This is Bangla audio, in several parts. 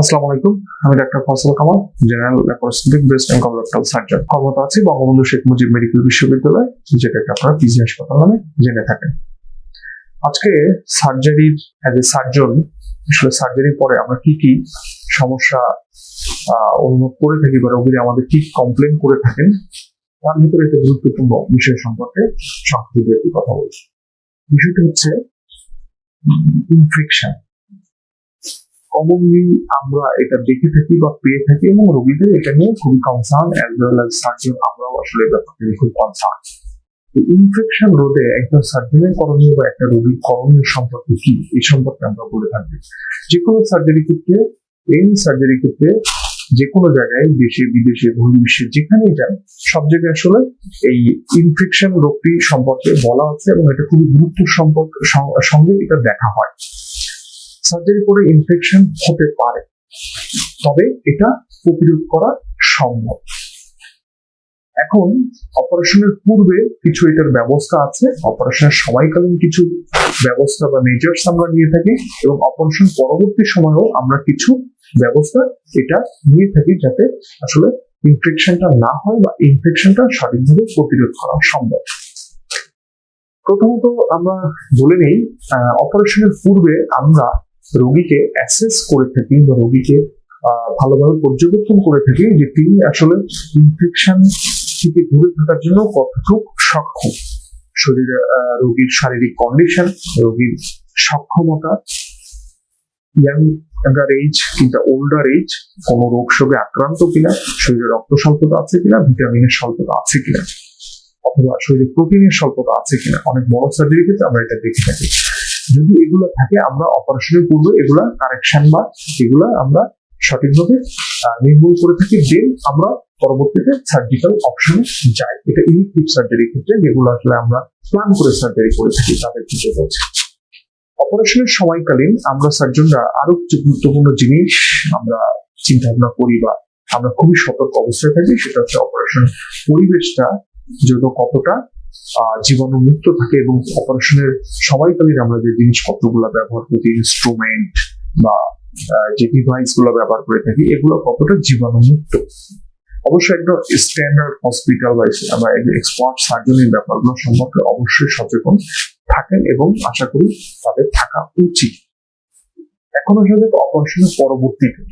আসসালামু আলাইকুম, আমি doctor Fazal Kamal general laparoscopic breast and colorectal surgeon কর্মরত আছি বঙ্গবন্ধু শেখ মুজিব মেডিকেল বিশ্ববিদ্যালয়, যেটাকে আপনারা পিজি হাসপাতাল নামে জেনে থাকেন। আজকে সার্জারির অ্যাজ এ সার্জন আসলে সার্জারির পরে আমরা কি কি সমস্যা অনুভব করে থাকি বা রোগীরা আমাদের কি কমপ্লেন করে থাকেন, তার ভিতরে একটা গুরুত্বপূর্ণ বিষয় সম্পর্কে সংক্ষেপে একটি কথা বলছি। বিষয়টি হচ্ছে ইনফেকশন কমনলি আমরা এটা দেখে থাকি বা পেয়ে থাকি এবং রোগীদের এটা নিয়ে খুবই concern as well as surgeon আমরাও আসলে ব্যাপারটা খুব কনসার্ন ইনফেকশন রোধে একজন সার্জনের করণীয় বা একটা রোগীর করণীয় সম্পর্কে কি? এই সম্পর্কে আমরা বলে থাকি। যে কোনো সার্জারি ক্ষেত্রে এই সার্জারি ক্ষেত্রে যে কোনো জায়গায়, দেশে, বিদেশে বহির্বিশ্বে যেখানেই যান, সব জায়গায় আসলে এই ইনফেকশন রোগটি সম্পর্কে বলা হচ্ছে এবং এটা খুবই গুরুত্ব সম্পর্ক সঙ্গে এটা দেখা হয়। সার্জারি করে ইনফেকশন হতে পারে। তবে এটা প্রতিরোধ করা সম্ভব। এখন অপারেশনের পূর্বে কিছু এটার ব্যবস্থা আছে। অপারেশনের সময়কালীন কিছু ব্যবস্থা বা মেজার্স আমরা নিয়ে থাকি এবং অপারেশন পরবর্তী সময়েও আমরা কিছু ব্যবস্থা এটা নিয়ে থাকি যাতে আসলে ইনফেকশনটা না হয় বা ইনফেকশনটা সঠিকভাবে প্রতিরোধ করা সম্ভব। প্রথমত আমরা বলে নেই অপারেশনের পূর্বে আমরা রোগীকে অ্যাসেস করে থাকি বা রোগীকে ভালোভাবে পর্যবেক্ষণ করে থাকি যে তিনি আসলে ইনফেকশন থেকে দূরে থাকার জন্য কতটুক সক্ষম। শরীরে রোগীর শারীরিক কন্ডিশন রোগীর সক্ষমতা ইয়াং ইয়াঙ্গার এজ কিংবা ওল্ডার এজ কোনো রোগ শোকে আক্রান্ত কিনা, শরীরে রক্ত স্বল্পতা আছে কিনা ভিটামিনের স্বল্পতা আছে কিনা, অথবা শরীরে প্রোটিনের স্বল্পতা আছে কিনা, অনেক বড় সার্জারি ক্ষেত্রে আমরা এটা দেখে থাকি। যদি এগুলো থাকে, আমরা অপারেশনের পূর্বে এগুলা কারেকশন বা এগুলা আমরা সঠিকভাবে নির্মূল করে থাকি দেন আমরা পরবর্তীতে সার্জিক্যাল অপশনে যাই। এটা ইলেকট্রিক সার্জারির ক্ষেত্রে যেগুলো আসলে আমরা প্ল্যান করে সার্জারি করে থাকি, তাদের ক্ষেত্রে বলছি। অপারেশনের সময়কালীন আমরা সার্জনরা আরও কিছু গুরুত্বপূর্ণ জিনিস আমরা চিন্তা ভাবনা করি বা আমরা খুবই সতর্ক অবস্থায় থাকি, সেটা হচ্ছে অপারেশন পরিবেশটা যেন কতটা জীবাণুমুক্ত থাকে এবং অপারেশনের সময়কালীন আমরা যে জিনিসপত্রগুলো ব্যবহার করি ইনস্ট্রুমেন্ট বা যে ডিভাইসগুলো ব্যবহার করে থাকি, এগুলো কতটা জীবাণুমুক্ত? অবশ্যই একদম স্ট্যান্ডার্ড হসপিটাল বা আমরা এক্সপার্ট সার্জনের ব্যাপারগুলো সম্পর্কে অবশ্যই সচেতন থাকেন এবং আশা করি তাদের থাকা উচিত। এখন আসলে অপারেশনের পরবর্তীতে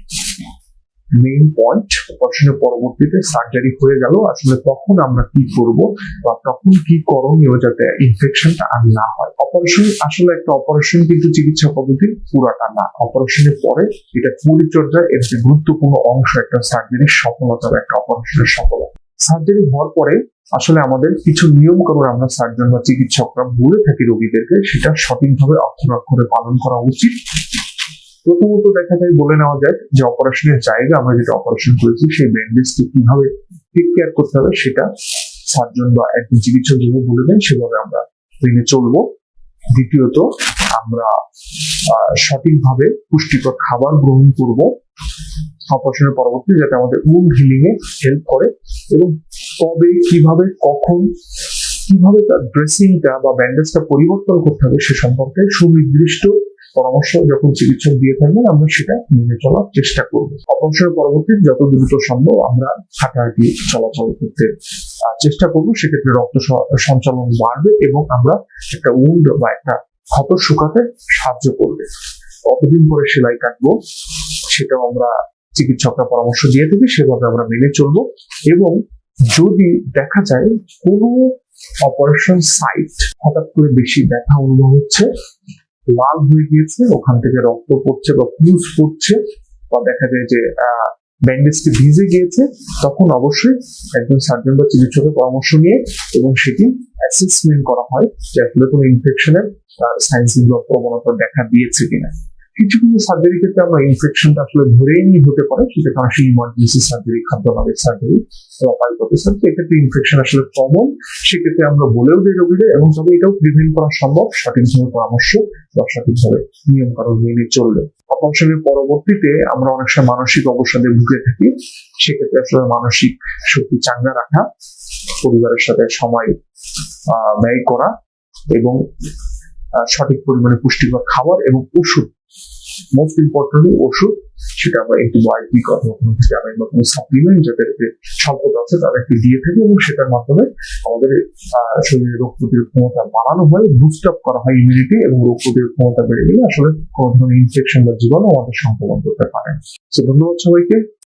মেইন পয়েন্ট অপারেশনের পরবর্তীতে সার্জারি হয়ে গেল, আসলে তখন আমরা কি করব বা তখন কি করণীয় যাতে ইনফেকশনটা আর না হয়? অপারেশন আসলে একটা অপারেশন কিন্তু চিকিৎসা পদ্ধতি পুরাটা না। অপারেশনের পরে এটা পরিচর্যা এর যে গুরুত্বপূর্ণ অংশ একটা সার্জারির সফলতা বা একটা অপারেশনের সফলতা। সার্জারি হওয়ার পরে আসলে আমাদের কিছু নিয়ম কানুন আমরা সার্জন বা চিকিৎসকরা বলে থাকি রোগীদেরকে, সেটা সঠিকভাবে অক্ষরে পালন করা উচিত। প্রথমত দেখা যায়, বলে নেওয়া যায় যে অপারেশনের জায়গা আমরা যেটা অপারেশন করেছি, সেই ব্যান্ডেজকে কীভাবে টেক কেয়ার করতে হবে সেটা সার্জন বা একজন চিকিৎসক যেভাবে বলে দেন, সেভাবে আমরা মেনে চলবো। দ্বিতীয়ত, আমরা সঠিকভাবে পুষ্টিকর খাবার গ্রহণ করব অপারেশনের পরবর্তী, যাতে আমাদের উন্ড হিলিং এ হেল্প করে এবং কবে, কীভাবে, কখন, কীভাবে তার ড্রেসিংটা বা ব্যান্ডেজটা পরিবর্তন করতে হবে সে সম্পর্কে সুনির্দিষ্ট পরামর্শ যখন চিকিৎসক দিয়ে থাকবেন, আমরা সেটা মেনে চলার চেষ্টা করব। অপারেশনের পরবর্তী যত দ্রুত সম্ভব আমরা হাঁটাহাঁটি চলাচল করতে চেষ্টা করব। সেক্ষেত্রে রক্ত সঞ্চালন বাড়বে এবং আমরা একটা উন্ড বা একটা ক্ষত শুকাতে সাহায্য করবে। কতদিন পরে সেলাই কাটবো, সেটাও আমরা চিকিৎসকরা পরামর্শ দিয়ে থাকি, সেভাবে আমরা মেনে চলবো এবং যদি দেখা যায় কোনো অপারেশন সাইট হঠাৎ করে বেশি ব্যথা অনুভব হচ্ছে লাল হয়ে গিয়েছে, ওখান থেকে রক্ত পড়ছে বা পুজ পড়ছে, বা দেখা যায় যে ব্যান্ডেজটি ভিজে গিয়েছে, তখন অবশ্যই একজন সার্জন বা চিকিৎসকের পরামর্শ নিয়ে এবং সেটি অ্যাসেসমেন্ট করা হয় যে আসলে কোনো ইনফেকশনের সাইন্স প্রবণতা দেখা দিয়েছে কিনা। কিছু কিছু সার্জারি ক্ষেত্রে আমরা ইনফেকশনটা আসলে ধরেই নিয়ে হতে পারে। সেটা কারণ ইমার্জেন্সি সার্জারি খাদ্যনালীর সার্জারি পাইপথের সার্জারি এক্ষেত্রে ইনফেকশন আসলে কমন সেক্ষেত্রে আমরা বলেও দিই রোগীদের এবং তবে এটাও প্রিভেন্ট করা সম্ভব, সঠিকভাবে পরামর্শ বা সঠিকভাবে নিয়ম কানুন মেনে চললে। অপারেশনের পরবর্তীতে আমরা অনেক সময় মানসিক অবসাদে ভুগে থাকি। সেক্ষেত্রে আসলে মানসিক শক্তি চাঙ্গা রাখা, পরিবারের সাথে সময় ব্যয় করা এবং সঠিক পরিমাণে পুষ্টিকর খাবার এবং ওষুধ মোস্ট ইম্পর্টেন্টলি ওষুধ, সেটা আমরা অ্যান্টিবায়োটিক অথবা কোনো ভিটামিন বা কোনো সাপ্লিমেন্ট যাদের স্বল্পতা আছে তাদেরকে দিয়ে থাকি এবং সেটার মাধ্যমে আমাদের শরীরে রোগ প্রতিরোধ ক্ষমতা বাড়ানো হয় বুস্ট আপ করা হয় ইমিউনিটি এবং রোগ প্রতিরোধ ক্ষমতা বেড়ে গেলে আসলে কোনো ধরনের ইনফেকশন বা জীবাণু আমাদের সংক্রমণ করতে পারে তো ধন্যবাদ সবাইকে।